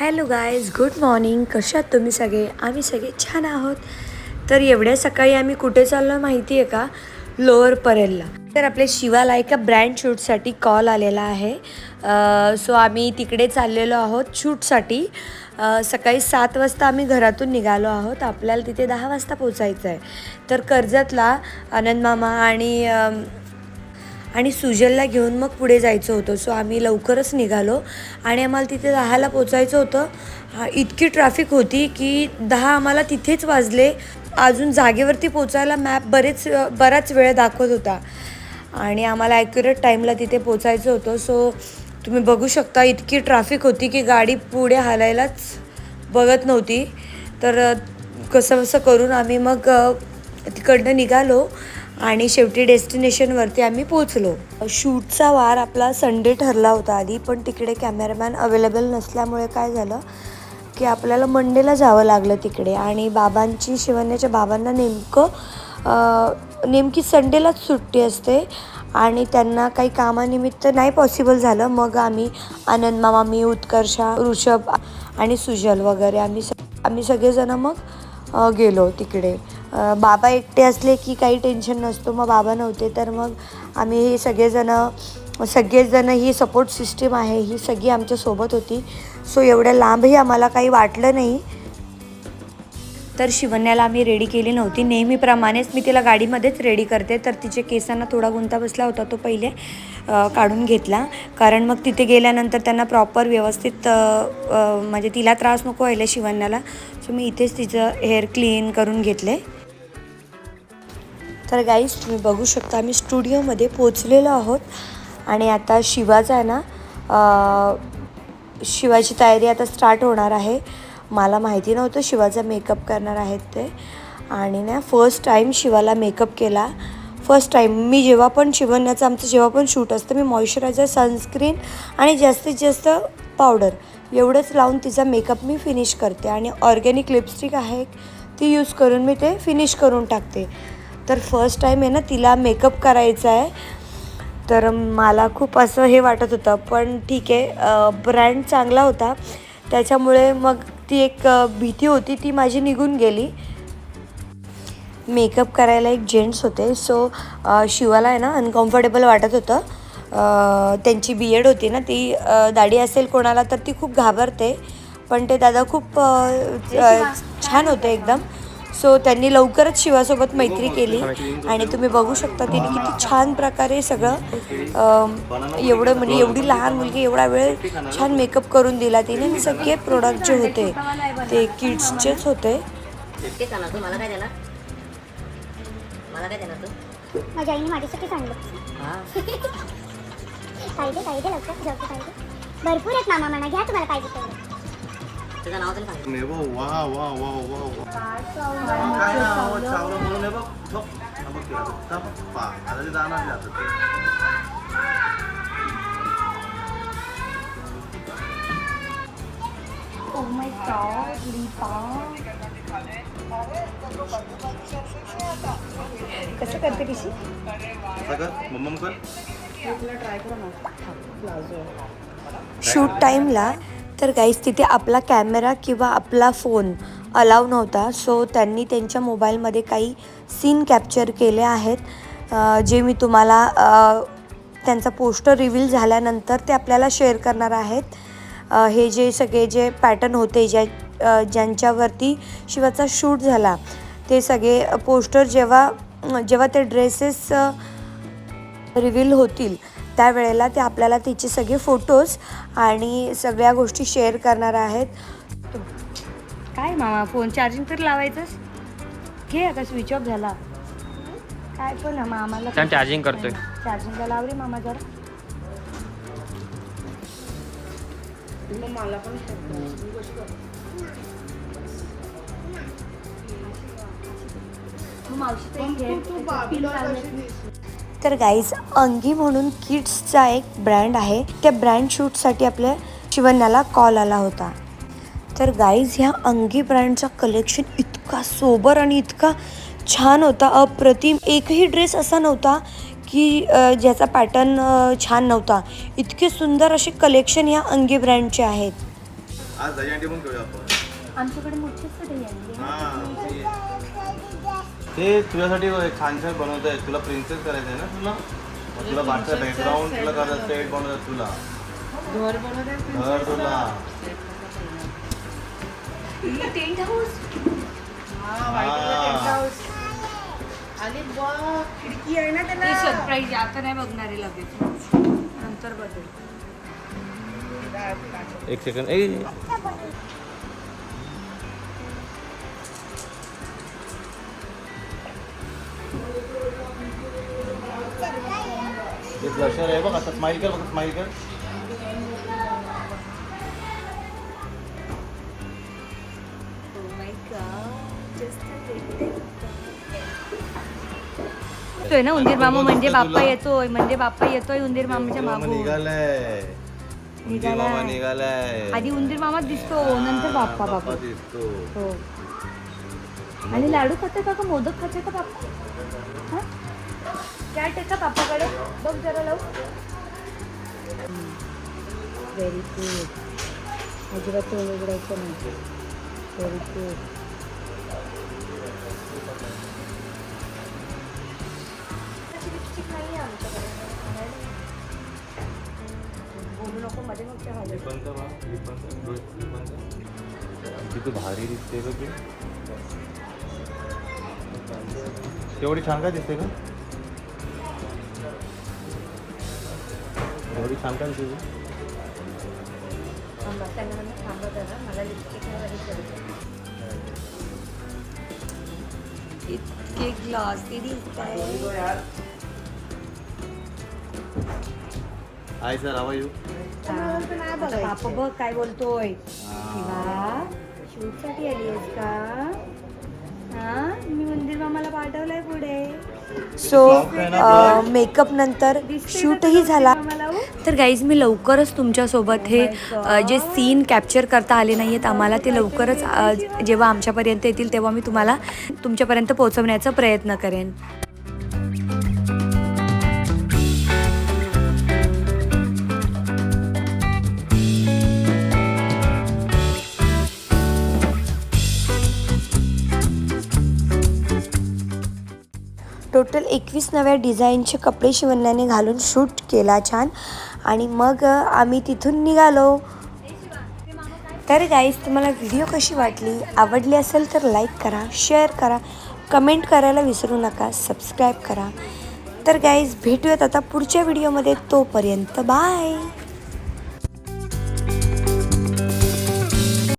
Hello guys good morning. कशा आहात तुम्ही सगळे? आम्ही सगळे छान आहोत. तर एवढ्या सकाळी आम्ही कुठे चाललो माहिती आहे का? लोअर परेलला. तर आपल्या शिवाला एका ब्रँड शूटसाठी कॉल आलेला आहे. सो आम्ही तिकडे चाललेलो आहोत शूटसाठी. सकाळी सात वाजता आम्ही घरातून निघालो आहोत. आपल्याला तिथे दहा वाजता पोचायचं आहे तर कर्जतला आनंद मामा आणि आणि सुजलला घेऊन मग पुढे जायचं होतं. सो आम्ही लवकरच निघालो आणि आम्हाला तिथे दहाला पोचायचं होतं. इतकी ट्रॅफिक होती की दहा आम्हाला तिथेच वाजले. अजून जागेवरती पोचायला मॅप बरेच बराच वेळ दाखवत होता. आणि आम्हाला ॲक्युरेट टाईमला तिथे पोचायचं होतं. सो तुम्ही बघू शकता इतकी ट्रॅफिक होती की गाडी पुढे हालायलाच बघत नव्हती. तर कसं कसं करून आम्ही मग तिकडनं निघालो. आणि शेवटी डेस्टिनेशनवरती आम्ही पोचलो शूटचा वार आपला संडे ठरला होता आधी पण तिकडे कॅमेरामॅन अवेलेबल नसल्यामुळे काय झालं की आपल्याला मंडेला जावं लागलं तिकडे आणि बाबांची शिवण्याच्या बाबांना नेमकं नेमकी संडेलाच सुट्टी असते आणि त्यांना काही कामानिमित्त नाही पॉसिबल झालं. मग आम्ही आनंद मामा मी उत्कर्षा ऋषभ आणि सुजल वगैरे आम्ही स आम्ही सगळेजणं मग गेलो तिकडे. बाबा एकटे असले की काही टेन्शन नसतो. मग बाबा नव्हते तर मग आम्ही हे सगळेजणं सगळेजणं ही सपोर्ट सिस्टीम आहे. ही सगळी आमच्यासोबत होती. सो एवढ्या लांबही आम्हाला काही वाटलं नाही. तर शिवण्याला आम्ही रेडी केली नव्हती. नेहमीप्रमाणेच मी तिला गाडीमध्येच रेडी करते. तर तिचे केसांना थोडा गुंता बसला होता. तो पहिले काढून घेतला. कारण मग तिथे गेल्यानंतर त्यांना प्रॉपर व्यवस्थित म्हणजे तिला त्रास नको व्हायला शिवण्याला. सो मी इथेच तिचं हेअर क्लीन करून घेतले. तर गाईज तुम्ही बघू शकता आम्ही स्टुडिओमध्ये पोचलेलो आहोत. आणि आता शिवाचा आहे ना शिवाची तयारी आता स्टार्ट होणार आहे. मला माहिती नव्हतं शिवाचा मेकअप करणार आहेत ते. आणि ना फर्स्ट टाईम शिवाला मेकअप केला. फर्स्ट टाईम मी जेव्हा पण शिवण्याचं आमचं जेव्हा पण शूट असतं मी मॉइश्चरायझर सनस्क्रीन आणि जास्तीत जास्त पावडर एवढंच लावून तिचा मेकअप मी फिनिश करते. आणि ऑर्गॅनिक लिपस्टिक आहे ती यूज करून मी ते फिनिश करून टाकते. तर फर्स्ट टाईम आहे ना तिला मेकअप करायचा आहे. तर मला खूप असं हे वाटत होतं. पण ठीक आहे ब्रँड चांगला होता. त्याच्यामुळे मग ती एक भीती होती ती माझी निघून गेली. मेकअप करायला एक जेंट्स होते. सो शिवाला आहे ना अनकम्फर्टेबल वाटत होतं. त्यांची बी एड होती ना ती दाढी असेल कोणाला तर ती खूप घाबरते. पण ते दादा खूप छान होते एकदम. सो त्यांनी लवकरच शिवासोबत मैत्री केली. आणि तुम्ही बघू शकता तिने किती छान प्रकारे सगळं एवढं म्हणजे एवढी लहान मुलगी एवढा वेळ छान मेकअप करून दिला तिने. आणि सगळे प्रोडक्ट जे होते ते किड्सचेच होते. माझ्या आईने माझ्यासाठी हा. भरपूर आहेत मामा म्हणा घ्या तुम्हाला पाहिजे तुझं नाव तरी सांग. हे बघ वा वा वा वा वा. काय नाव? चावलं म्हणून हे बघ बघ हा बघ तिला बघ. हा बघ. पहा. आता ते जाणार नाही आता ते. कसं करते कशी असं कर. मम्मम कर शूट टाईमला तर गाईज तिथे आपला कॅमेरा किंवा आपला फोन अलाव नव्हता. सो त्यांनी त्यांच्या मोबाईलमध्ये काही सीन कॅप्चर केले आहेत. जे मी तुम्हाला त्यांचा पोस्टर रिव्हील झाल्यानंतर ते आपल्याला शेअर करणार आहेत. हे जे सगळे जे पॅटर्न होते ज्या ज्यांच्यावरती शिवाचा शूट झाला ते सगळे पोस्टर जेव्हा जेव्हा ते ड्रेसेस रिव्हील होतील त्यावेळेला ते आपल्याला तिचे सगळे फोटोज आणि सगळ्या गोष्टी शेअर करणार आहेत. काय मामा फोन चार्जिंग तर लावायचंच? घे आता स्विच ऑफ झाला. काय पण ना मामाला छान चार्जिंग करतोय. चार्जिंगला लाव रे मामा जरा. तर गाईज अंगी म्हणून किड्सचा एक ब्रँड आहे. त्या ब्रँड शूटसाठी आपल्या शिवण्याला कॉल आला होता. तर गाईज ह्या अंगी ब्रँडचा कलेक्शन इतका सोबर आणि इतका छान होता. अप्रतिम एकही ड्रेस असा नव्हता की ज्याचा पॅटर्न छान नव्हता. इतके सुंदर असे कलेक्शन ह्या अंगी ब्रँडचे आहेत. आज दहीहंडी पण करूया आपण. आमच्याकडे हा ते तुझ्यासाठी एक छान छान बनवत आहे तुला प्रिन्सेस करायचं आहे ना तुला? मग तुला मागचं बॅकग्राऊंड तुला करायचं सेट बनवतात तुला. घर बनवते घर तुला. टेंट हाऊस हा. आणि खिडकी आहे ना त्याला. सरप्राईज आता नाही बघणार लगेच. नंतर बघेल. एक सेकंड ए. ब्लशर आहे बघ आता स्माइल कर बघ स्माइल कर. येतोय ना उंदीर मामा म्हणजे बाप्पा येतोय म्हणजे बाप्पा येतोय उंदीर मामाच्या मामा मागून. निघालाय. उंदीर मामा निघालाय. आधी उंदीर मामा दिसतो नंतर बाप्पा बाप्पा दिसतो. हो. आणि लाडू खाते का का मोदक खाते का बाप्पा? कॅट काय का पापाकडे बघ जरा लावू व्हेरी गुड अजिबात तोंड उघडायचं नाही. व्हेरी गुड बोलू नको मध्ये मग त्या पण भारी दिसते ग तेवढी छान का दिसते का? जरा मला लिपस्टिक इतके ग्लॉसी दिसत हाय सर हवा यू बाप बघ काय बोलतोय. शिवा शूटसाठी आली आहेस का? हा? मी मंदिर मामाला पाठवलंय पुढे. सो मेकअप नंतर शूटही झाला. तर गाईज मी लवकरच तुमच्यासोबत हे अ, जे सीन कॅप्चर करता आले नाही आहेत आम्हाला ते लवकरच जेव्हा आमच्यापर्यंत येतील तेव्हा मी तुम्हाला तुमच्यापर्यंत पोहोचवण्याचा प्रयत्न करेन. टोटल एकवीस नव्या डिझाईनचे कपडे शिवण्याने घालून शूट केला छान. आणि मग आम्ही तिथून निघालो. तर गाईज तुम्हाला व्हिडिओ कशी वाटली? आवडली असेल तर लाईक करा शेअर करा कमेंट करायला विसरू नका सबस्क्राईब करा. तर गाईज भेटूयात आता पुढच्या व्हिडिओमध्ये तोपर्यंत बाय